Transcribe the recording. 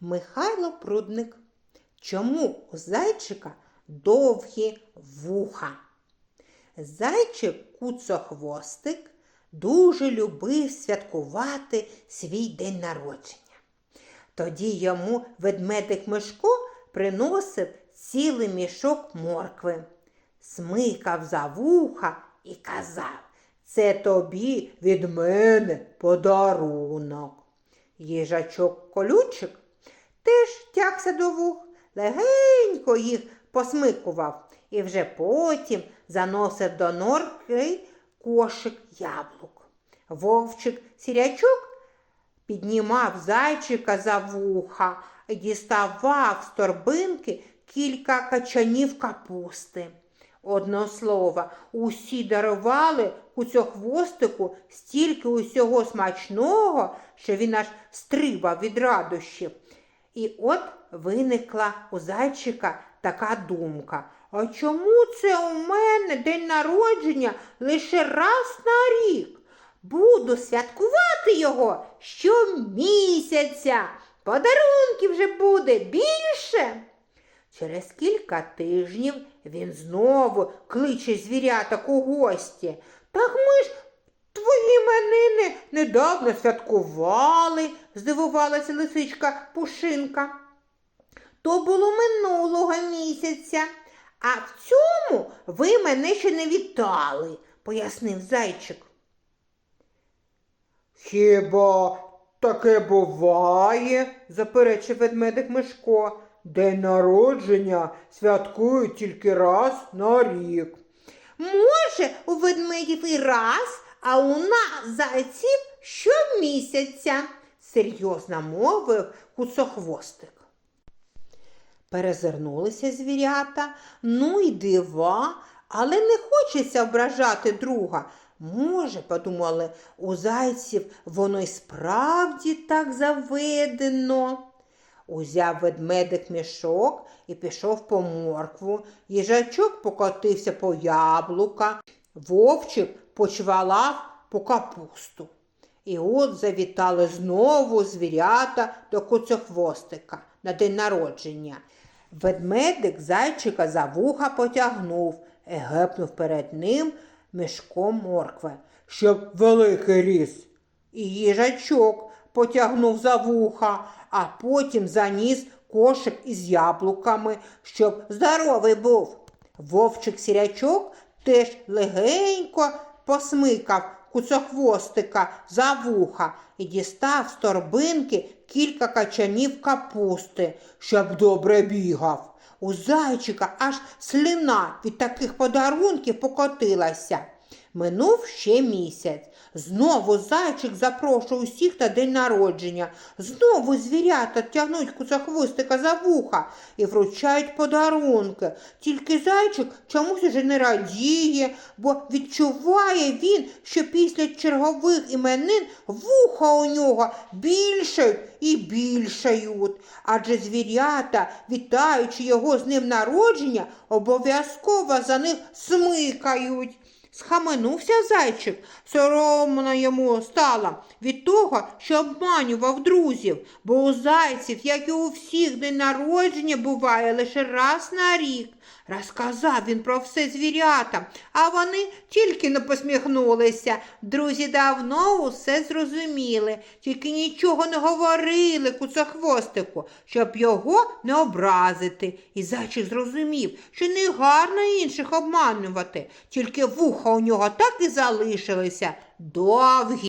Михайло Прудник. Чому у зайчика довгі вуха? Зайчик куцохвостик дуже любив святкувати свій день народження. Тоді йому ведмедик Мишко приносив цілий мішок моркви, смикав за вуха і казав Це тобі від мене подарунок. Їжачок колючик теж тягся до вух, легенько їх посмикував і вже потім заносив до норки кошик яблук. Вовчик сірячок піднімав зайчика за вуха і діставав з торбинки кілька качанів капусти. Одно слово, усі дарували куцьохвостику стільки усього смачного, що він аж стрибав від радощів. І от виникла у зайчика така думка. А чому це у мене день народження лише раз на рік? Буду святкувати його щомісяця. Подарунків вже буде більше. Через кілька тижнів він знову кличе звіряток у гості. Так ми ж іменини недавно святкували, здивувалася лисичка Пушинка. То було минулого місяця, а в цьому ви мене ще не вітали, пояснив зайчик. Хіба таке буває? заперечив ведмедик Мишко. День народження святкують тільки раз на рік. Може, у ведмедів і раз, а у нас зайців щомісяця, серйозно мовив куцохвостик. Перезирнулися звірята, ну й дива, але не хочеться ображати друга. Може, подумали, у зайців воно й справді так заведено. Узяв ведмедик мішок і пішов по моркву. Їжачок покотився по яблука, вовчик почвалав по капусту. І от завітали знову звірята до куцехвостика на день народження. Ведмедик зайчика за вуха потягнув і гепнув перед ним мішком моркви, щоб великий ріс. І їжачок потягнув за вуха, а потім заніс кошик із яблуками, щоб здоровий був. Вовчик сірячок теж легенько посмикав куцохвостика за вуха і дістав з торбинки кілька качанів капусти, щоб добре бігав. У зайчика аж слина від таких подарунків покотилася. Минув ще місяць. Знову зайчик запрошує усіх на день народження. Знову звірята тягнуть куцохвостика за вуха і вручають подарунки. Тільки зайчик чомусь уже не радіє, бо відчуває він, що після чергових іменин вуха у нього більшають і більшають. Адже звірята, вітаючи його з ним народження, обов'язково за них смикають. Схаменувся зайчик, соромно йому стало від того, що обманював друзів, бо у зайців, як і у всіх, день народження буває лише раз на рік. Розказав він про все звірятам, а вони тільки не посміхнулися. Друзі давно усе зрозуміли, тільки нічого не говорили куцохвостику, щоб його не образити. І зайчик зрозумів, що не гарно інших обманювати, тільки вуха у нього так і залишилися довгі.